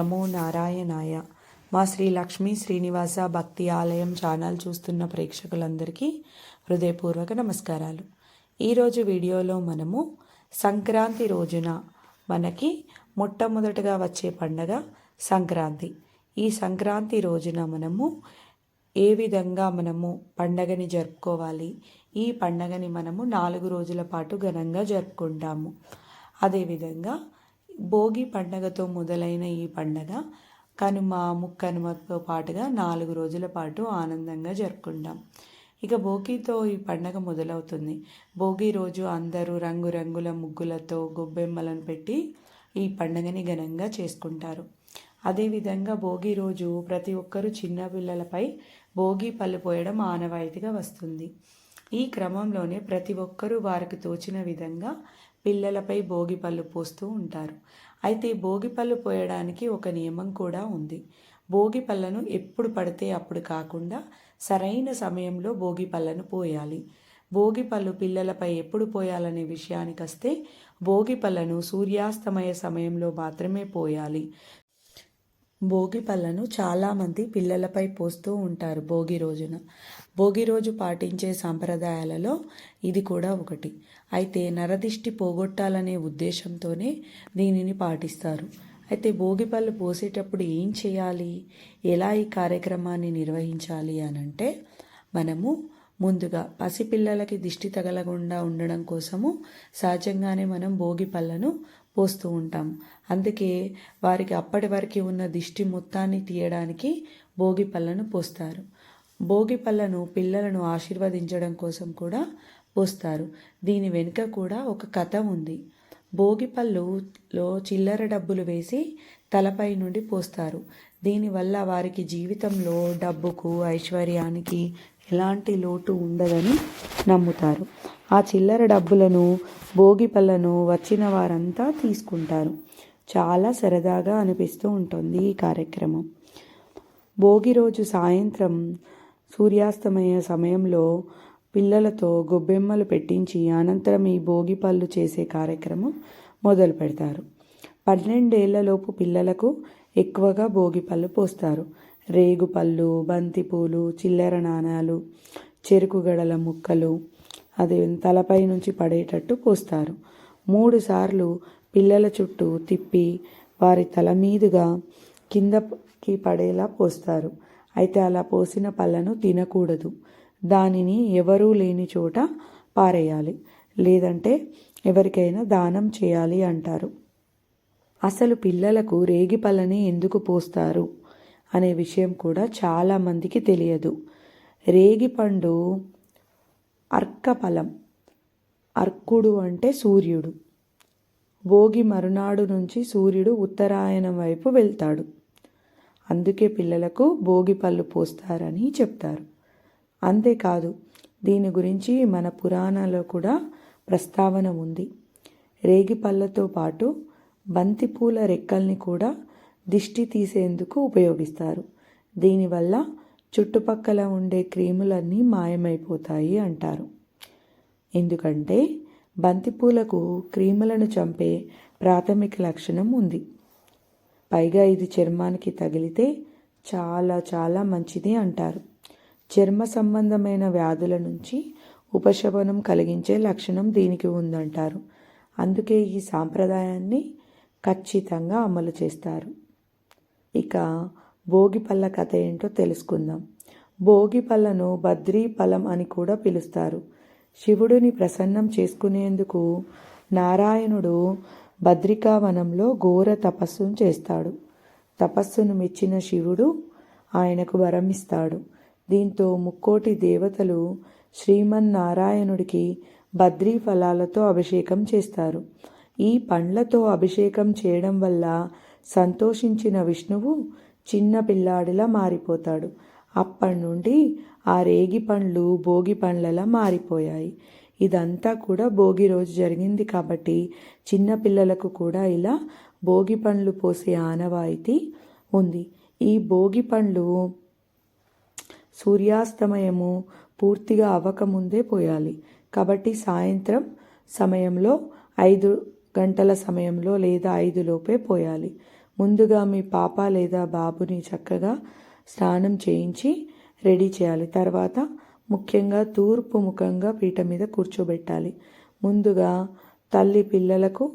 నమో నారాయణాయ. మా శ్రీ లక్ష్మీ శ్రీనివాస భక్తి ఆలయం ఛానల్ చూస్తున్న ప్రేక్షకులందరికీ హృదయపూర్వక నమస్కారాలు. ఈరోజు వీడియోలో మనము సంక్రాంతి రోజున మనకి మొట్టమొదటగా వచ్చే పండగ సంక్రాంతి. ఈ సంక్రాంతి రోజున మనము ఏ విధంగా మనము పండగని జరుపుకోవాలి? ఈ పండగని మనము నాలుగు రోజుల పాటు ఘనంగా జరుపుకుంటాము. అదేవిధంగా భోగి పండగతో మొదలైన ఈ పండగ కనుమ ముక్కనుమతో పాటుగా నాలుగు రోజుల పాటు ఆనందంగా జరుపుకుంటాం. ఇక భోగితో ఈ పండగ మొదలవుతుంది. భోగి రోజు అందరూ రంగురంగుల ముగ్గులతో గొబ్బెమ్మలను పెట్టి ఈ పండగని ఘనంగా చేసుకుంటారు. అదేవిధంగా భోగి రోజు ప్రతి ఒక్కరూ చిన్నపిల్లలపై భోగి పళ్ళు పోయడం ఆనవాయితీగా వస్తుంది. ఈ క్రమంలోనే ప్రతి ఒక్కరూ వారికి తోచిన విధంగా పిల్లలపై భోగిపళ్ళు పోస్తూ ఉంటారు. అయితే భోగిపళ్ళు పోయడానికి ఒక నియమం కూడా ఉంది. భోగి పళ్ళను ఎప్పుడు పడితే అప్పుడు కాకుండా సరైన సమయంలో భోగి పళ్ళను పోయాలి. భోగిపళ్ళు పిల్లలపై ఎప్పుడు పోయాలనే విషయానికి వస్తే భోగి పళ్ళను సూర్యాస్తమయ సమయంలో మాత్రమే పోయాలి. భోగి పళ్ళను చాలామంది పిల్లలపై పోస్తూ ఉంటారు భోగి రోజున. భోగి రోజు పాటించే సాంప్రదాయాలలో ఇది కూడా ఒకటి. అయితే నరదిష్టి పోగొట్టాలనే ఉద్దేశంతోనే దీనిని పాటిస్తారు. అయితే భోగిపళ్ళు పోసేటప్పుడు ఏం చేయాలి? ఎలా ఈ కార్యక్రమాన్ని నిర్వహించాలి అని అంటే మనము ముందుగా పసిపిల్లలకి దిష్టి తగలకుండా ఉండడం కోసము సహజంగానే మనం భోగి పళ్ళను పోస్తూ ఉంటాం. అందుకే వారికి అప్పటి వరకు ఉన్న దిష్టి మొత్తాన్ని తీయడానికి భోగి పళ్ళను పోస్తారు. భోగి పళ్ళను పిల్లలను ఆశీర్వదించడం కోసం కూడా పోస్తారు. దీని వెనుక కూడా ఒక కథ ఉంది. భోగి పళ్ళులో చిల్లర డబ్బులు వేసి తలపై నుండి పోస్తారు. దీనివల్ల వారికి జీవితంలో డబ్బుకు ఐశ్వర్యానికి ఎలాంటి లోటు ఉండదని నమ్ముతారు. ఆ చిల్లర డబ్బులను భోగి పళ్ళను వచ్చిన వారంతా తీసుకుంటారు. చాలా సరదాగా అనిపిస్తూ ఉంటుంది ఈ కార్యక్రమం. భోగి రోజు సాయంత్రం సూర్యాస్తమయ సమయంలో పిల్లలతో గొబ్బెమ్మలు పెట్టించి అనంతరం ఈ భోగి పళ్ళు చేసే కార్యక్రమం మొదలు పెడతారు పన్నెండేళ్ళలోపు పిల్లలకు ఎక్కువగా భోగి పళ్ళు పోస్తారు. రేగు పళ్ళు బంతిపూలు చిల్లర నాణాలు చెరుకు గడల ముక్కలు అది తలపై నుంచి పడేటట్టు పోస్తారు. మూడు సార్లు పిల్లల చుట్టూ తిప్పి వారి తల మీదుగా కిందకి పడేలా పోస్తారు. అయితే అలా పోసిన పళ్ళను తినకూడదు. దానిని ఎవరూ లేని చోట పారేయాలి. లేదంటే ఎవరికైనా దానం చేయాలి అంటారు. అసలు పిల్లలకు రేగిపళ్ళని ఎందుకు పోస్తారు? అనే విషయం కూడా చాలామందికి తెలియదు. రేగిపండు అర్కఫలం అర్కుడు అంటే సూర్యుడు. భోగి మరునాడు నుంచి సూర్యుడు ఉత్తరాయణం వైపు వెళ్తాడు. అందుకే పిల్లలకు భోగి పళ్ళు పోస్తారని చెప్తారు. అంతేకాదు దీని గురించి మన పురాణాల్లో కూడా ప్రస్తావన ఉంది. రేగి పళ్ళతో పాటు బంతిపూల రెక్కల్ని కూడా దిష్టి తీసేందుకు ఉపయోగిస్తారు. దీనివల్ల చుట్టుపక్కల ఉండే క్రీములన్నీ మాయమైపోతాయి అంటారు. ఎందుకంటే బంతిపూలకు క్రీములను చంపే ప్రాథమిక లక్షణం ఉంది. పైగా ఇది చర్మానికి తగిలితే చాలా చాలా మంచిది అంటారు. చర్మ సంబంధమైన వ్యాధుల నుంచి ఉపశమనం కలిగించే లక్షణం దీనికి ఉందంటారు. అందుకే ఈ సాంప్రదాయాన్ని ఖచ్చితంగా అమలు చేస్తారు. ఇక భోగి పళ్ళ కథ ఏంటో తెలుసుకుందాం. భోగి పళ్ళను బద్రీ ఫలం అని కూడా పిలుస్తారు. శివుడిని ప్రసన్నం చేసుకునేందుకు నారాయణుడు బద్రికావనంలో ఘోర తపస్సును చేస్తాడు. తపస్సును మెచ్చిన శివుడు ఆయనకు వరమిస్తాడు. దీంతో ముక్కోటి దేవతలు శ్రీమన్నారాయణుడికి బద్రీ ఫలాలతో అభిషేకం చేస్తారు. ఈ పండ్లతో అభిషేకం చేయడం వల్ల సంతోషించిన విష్ణువు చిన్న పిల్లాడిలా మారిపోతాడు. అప్పటి నుండి ఆ రేగి పండ్లు భోగి పండ్లలా మారిపోయాయి. ఇదంతా కూడా భోగి రోజు జరిగింది కాబట్టి చిన్న పిల్లలకు కూడా ఇలా భోగి పండ్లు పోసే ఆనవాయితీ ఉంది. ఈ భోగి పండ్లు సూర్యాస్తమయము పూర్తిగా అవ్వకముందే పోయాలి. కాబట్టి సాయంత్రం సమయంలో ఐదు గంటల సమయంలో లేదా ఐదులోపే పోయాలి. ముందుగా మీ పాప లేదా బాబుని చక్కగా స్నానం చేయించి రెడీ చేయాలి. తర్వాత ముఖ్యంగా తూర్పు ముఖంగా పీట మీద కూర్చోబెట్టాలి. ముందుగా తల్లి పిల్లలకు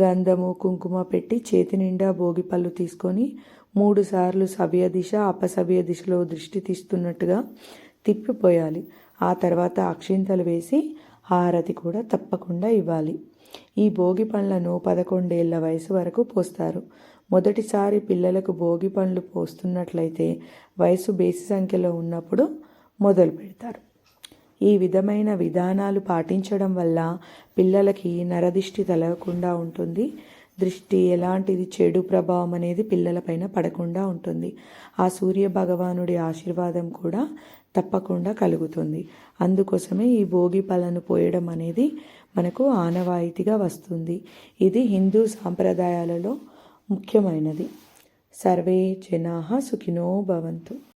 గంధము కుంకుమ పెట్టి చేతి నిండా భోగి పళ్ళు తీసుకొని మూడుసార్లు సవ్య దిశ అపసవ్య దిశలో దృష్టి తీస్తున్నట్టుగా తిప్పిపోయాలి. ఆ తర్వాత అక్షింతలు వేసి హారతి కూడా తప్పకుండా ఇవ్వాలి. ఈ భోగి పండ్లను పదకొండేళ్ళ వయసు వరకు పోస్తారు. మొదటిసారి పిల్లలకు భోగి పండ్లు పోస్తున్నట్లయితే వయసు బేసి సంఖ్యలో ఉన్నప్పుడు మొదలు పెడతారు. ఈ విధమైన విధానాలు పాటించడం వల్ల పిల్లలకి నరదిష్టి తలగకుండా ఉంటుంది. దృష్టి ఎలాంటిది చెడు ప్రభావం అనేది పిల్లలపైన పడకుండా ఉంటుంది. ఆ సూర్య భగవానుడి ఆశీర్వాదం కూడా తప్పకుండా కలుగుతుంది. అందుకోసమే ఈ భోగి పళ్ళను పోయడం అనేది మనకు ఆనవాయితీగా వస్తుంది. ఇది హిందూ సాంప్రదాయాలలో ముఖ్యమైనది. సర్వే జనా సుఖినో భవంతు.